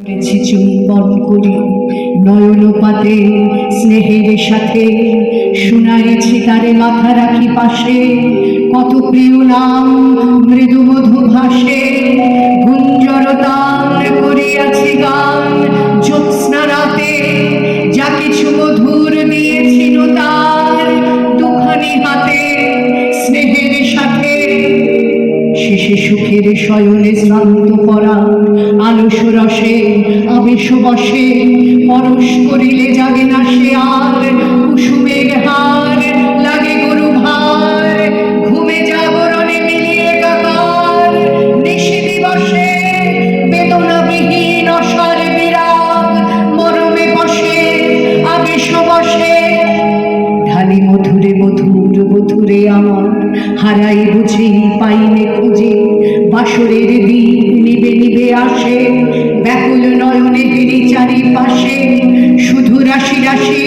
করেছি চুম্বন করি। নয়নপাতে স্নেহের সাথে শুনাইছি তারে মাথা রাখি পাশে। কত প্রিয় নাম মৃদু মধু ভাসে। গুঞ্জর তান করিয়াছি গান। জ্যোৎস্না রাতে যা কিছু মধুর দিয়েছিল তার দুখানি হাতে স্নেহের সাথে শেষে সুখের শয়নে শ্রান্ত করা আবেশ বসে, পরশ করিলে জাগে না সে আর কুসুমের হার, লাগে গরু ভার। ঘুমে জাগরণে মিলিয়ে কাকার, নিশি দিবসে বেদনাবিহীন অসার বিরাগ। মরমে বসে আবেশ বসে ঢালি মধুরে মধুর মধুরে আমার হারাই বুঝি, পাইনে খুঁজে, বাসরের দিন নিবে নিবে আসে। ব্যাকুল নয়নে তিনি চারিপাশে শুধু রাশি রাশি।